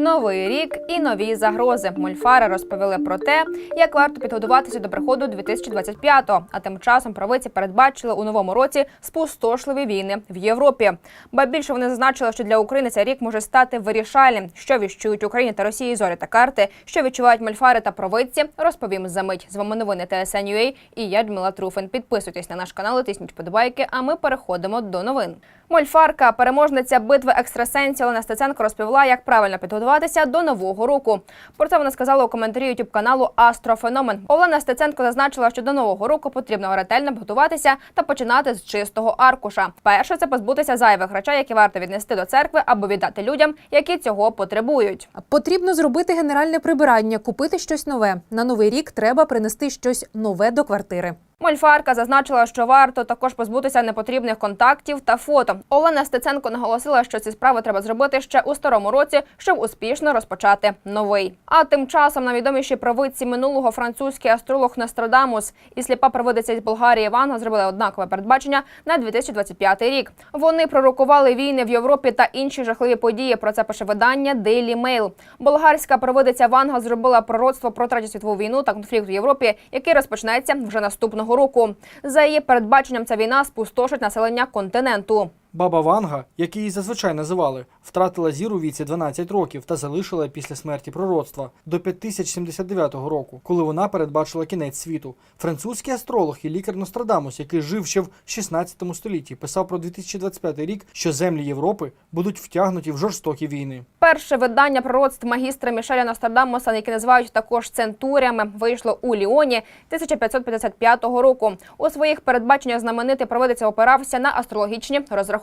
Новий рік і нові загрози. Мольфари розповіли про те, як варто підготуватися до приходу 2025-го. А тим часом правиці передбачили у новому році спустошливі війни в Європі. Ба більше вони зазначили, що для України цей рік може стати вирішальним. Що віщують Україні та Росії зорі та карти, що відчувають мольфари та провидці, розповім за мить. З вами новини ТСН.UA і я Дмила Труфин. Підписуйтесь на наш канал, тисніть подобайки. А ми переходимо до новин. Мольфарка, переможниця битви екстрасенсів Олена Стеценко розповіла, як правильно підготуватися до нового року. Про це вона сказала у коментарі ютуб каналу Астрофеномен. Олена Стеценко зазначила, що до нового року потрібно ретельно готуватися та починати з чистого аркуша. Перше це позбутися зайвих речей, які варто віднести до церкви або віддати людям, які цього потребують. Потрібно зробити генеральне прибирання, купити щось нове. На новий рік треба принести щось нове до квартири. Мольфарка зазначила, що варто також позбутися непотрібних контактів та фото. Олена Стеценко наголосила, що ці справи треба зробити ще у старому році, щоб успішно розпочати новий. А тим часом найвідоміші провидці минулого французький астролог Нострадамус і сліпа провидиця з Болгарії Ванга зробили однакове передбачення на 2025 рік. Вони пророкували війни в Європі та інші жахливі події. Про це пише видання Daily Mail. Болгарська провидиця Ванга зробила пророцтво про третю світову війну та конфлікт в Європі, який розпочнеться вже наступного року. За її передбаченням, ця війна спустошить населення континенту. Баба Ванга, як її зазвичай називали, втратила зір у віці 12 років та залишила після смерті пророцтва до 5079 року, коли вона передбачила кінець світу. Французький астролог і лікар Нострадамус, який жив ще в 16 столітті, писав про 2025 рік, що землі Європи будуть втягнуті в жорстокі війни. Перше видання пророцтв магістра Мішеля Нострадамуса, яке називають також центуріями, вийшло у Ліоні 1555 року. У своїх передбаченнях знаменитий провидиця опирався на астрологічні розрахунки.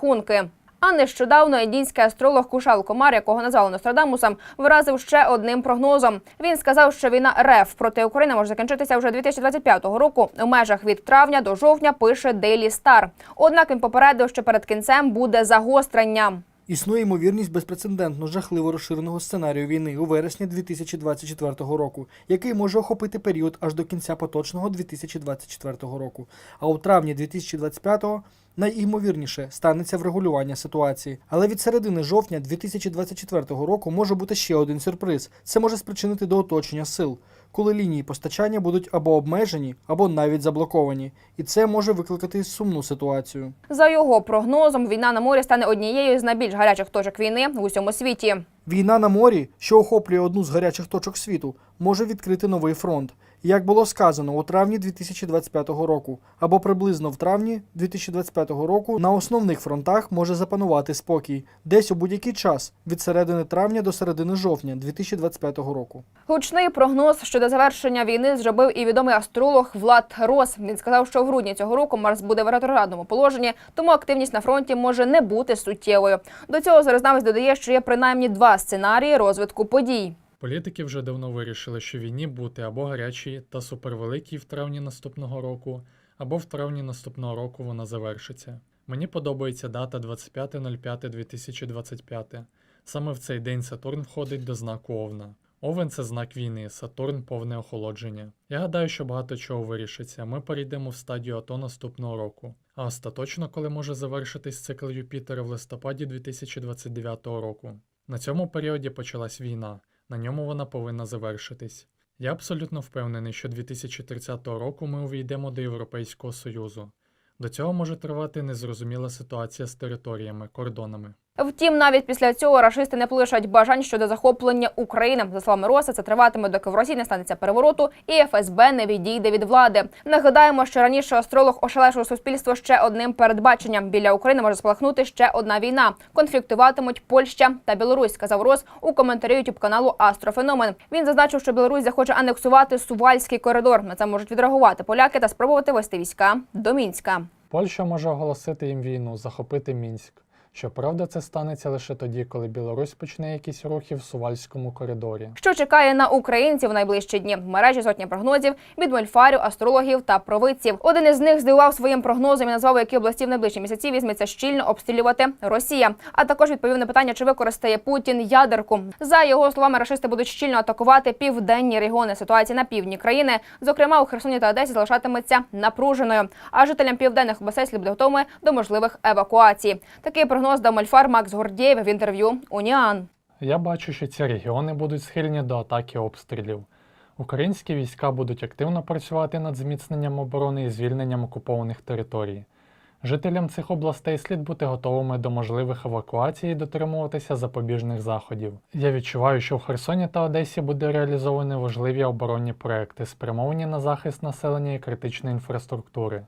А нещодавно індійський астролог Кушал Комар, якого назвали Нострадамусом, виразив ще одним прогнозом. Він сказав, що війна РФ проти України може закінчитися вже 2025 року у межах від травня до жовтня. Пише Daily Star. Однак він попередив, що перед кінцем буде загострення. Існує ймовірність безпрецедентно жахливо розширеного сценарію війни у вересні 2024 року, який може охопити період аж до кінця поточного 2024 року. А у травні 2025-го найімовірніше станеться врегулювання ситуації. Але від середини жовтня 2024 року може бути ще один сюрприз. Це може спричинити до оточення сил, коли лінії постачання будуть або обмежені, або навіть заблоковані, і це може викликати сумну ситуацію. За його прогнозом, війна на морі стане однією з найбільш гарячих точок війни в усьому світі. Війна на морі, що охоплює одну з гарячих точок світу, може відкрити новий фронт. Як було сказано у травні 2025 року, або приблизно в травні 2025 року на основних фронтах може запанувати спокій десь у будь-який час від середини травня до середини жовтня 2025 року. Гучний прогноз щодо завершення війни зробив і відомий астролог Влад Рос. Він сказав, що в грудні цього року Марс буде в ретроградному положенні, тому активність на фронті може не бути суттєвою. До цього зарезнавець додає, що є принаймні два сценарії розвитку подій. Політики вже давно вирішили, що війні бути або гарячі та супервеликі в травні наступного року, або в травні наступного року вона завершиться. Мені подобається дата 25.05.2025. Саме в цей день Сатурн входить до знаку Овна. Овен це знак війни, Сатурн повне охолодження. Я гадаю, що багато чого вирішиться. Ми перейдемо в стадію АТО наступного року. А остаточно, коли може завершитись цикл Юпітера в листопаді 2029 року. На цьому періоді почалась війна. На ньому вона повинна завершитись. Я абсолютно впевнений, що 2030 року ми увійдемо до Європейського Союзу. До цього може тривати незрозуміла ситуація з територіями, кордонами. Втім, навіть після цього рашисти не полишать бажань щодо захоплення України. За словами Роса, це триватиме, доки в Росії не станеться перевороту, і ФСБ не відійде від влади. Нагадаємо, що раніше астролог ошелешив суспільство ще одним передбаченням. Біля України може спалахнути ще одна війна. Конфліктуватимуть Польща та Білорусь, сказав Рос у коментарі ютуб каналу Астрофеномен. Він зазначив, що Білорусь захоче анексувати Сувальський коридор. На це можуть відреагувати поляки та спробувати вести війська до Мінська. Польща може оголосити їм війну, захопити Мінськ. Щоправда, це станеться лише тоді, коли Білорусь почне якісь рухи в Сувальському коридорі. Що чекає на українців в найближчі дні? В мережі сотні прогнозів від мольфарів, астрологів та провидців. Один із них здивував своїм прогнозом і назвав, які області в найближчі місяці візьметься щільно обстрілювати Росія. А також відповів на питання, чи використає Путін ядерку. За його словами, рашисти будуть щільно атакувати південні регіони. Ситуація на півдні країни, зокрема у Херсоні та Одесі, залишатиметься напруженою. А жителям південних областей слід готовими до можливих евакуацій. Такий прогноз дав мольфар Макс Гордєєв в інтерв'ю Уніан. Я бачу, що ці регіони будуть схильні до атаки обстрілів. Українські війська будуть активно працювати над зміцненням оборони і звільненням окупованих територій. Жителям цих областей слід бути готовими до можливих евакуацій і дотримуватися запобіжних заходів. Я відчуваю, що в Херсоні та Одесі буде реалізовані важливі оборонні проекти, спрямовані на захист населення і критичної інфраструктури.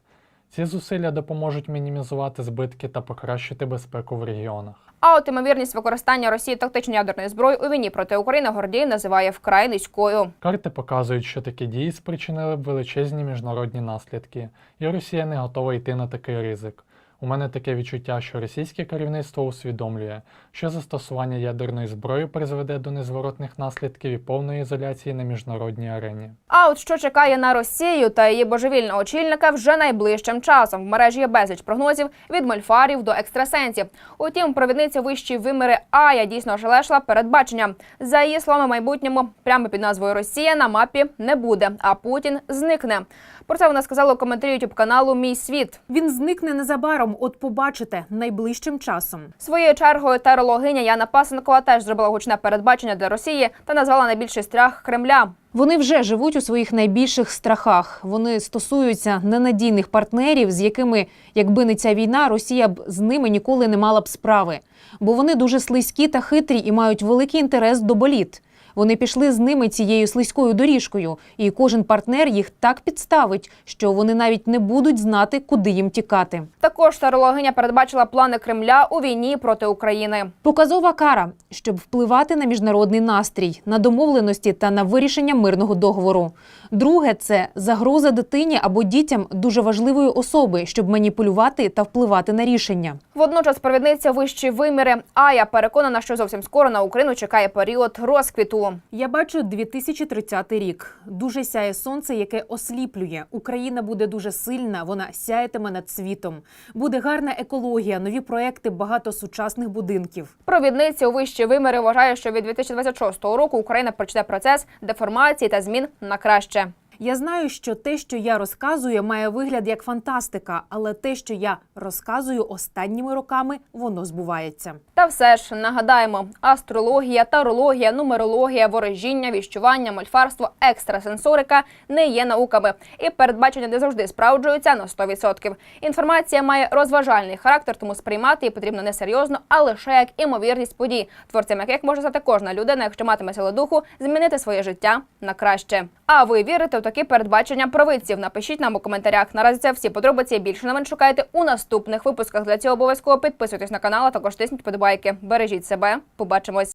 Ці зусилля допоможуть мінімізувати збитки та покращити безпеку в регіонах. А от імовірність використання Росії тактичної ядерної зброї у війні проти України Гордій називає вкрай низькою. Карти показують, що такі дії спричинили б величезні міжнародні наслідки, і Росія не готова йти на такий ризик. У мене таке відчуття, що російське керівництво усвідомлює, що застосування ядерної зброї призведе до незворотних наслідків і повної ізоляції на міжнародній арені. А от що чекає на Росію та її божевільного очільника вже найближчим часом. В мережі є безліч прогнозів від мольфарів до екстрасенсів. Утім, провідниця вищої виміри Ая дійсно ожелешила передбачення. За її словами, майбутньому прямо під назвою Росія на мапі не буде, а Путін зникне. Про це вона сказала у коментарі ютуб каналу Мій світ. Він зникне незабаром. От побачите найближчим часом. Своєю чергою терологиня Яна Пасенкова теж зробила гучне передбачення для Росії та назвала найбільший страх Кремля. Вони вже живуть у своїх найбільших страхах. Вони стосуються ненадійних партнерів, з якими, якби не ця війна, Росія б з ними ніколи не мала б справи. Бо вони дуже слизькі та хитрі і мають великий інтерес до боліт. Вони пішли з ними цією слизькою доріжкою, і кожен партнер їх так підставить, що вони навіть не будуть знати, куди їм тікати. Також терологиня передбачила плани Кремля у війні проти України. Показова кара, щоб впливати на міжнародний настрій, на домовленості та на вирішення мирного договору. Друге це загроза дитині або дітям дуже важливої особи, щоб маніпулювати та впливати на рішення. Водночас провідниця вищі виміри Ая переконана, що зовсім скоро на Україну чекає період розквіту. Я бачу 2030 рік. Дуже сяє сонце, яке осліплює. Україна буде дуже сильна. Вона сяєтиме над світом. Буде гарна екологія, нові проекти, багато сучасних будинків. Провідниця у вищі виміри вважає, що від 2026 року Україна почне процес деформації та змін на краще. Я знаю, що те, що я розказую, має вигляд як фантастика, але те, що я розказую останніми роками, воно збувається. Та все ж нагадаємо: астрологія, тарологія, нумерологія, ворожіння, віщування, мольфарство, екстрасенсорика не є науками, і передбачення не завжди справджуються на 100%. Інформація має розважальний характер, тому сприймати її потрібно не серйозно, а лише як імовірність подій, творцем яких може стати кожна людина, якщо матиме сили духу, змінити своє життя на краще. А ви вірите в такі передбачення провидців? Напишіть нам у коментарях. Наразі це всі подробиці. Більше новин шукайте у наступних випусках. Для цього обов'язково підписуйтесь на канал, а також тисніть подобайки. Бережіть себе. Побачимось.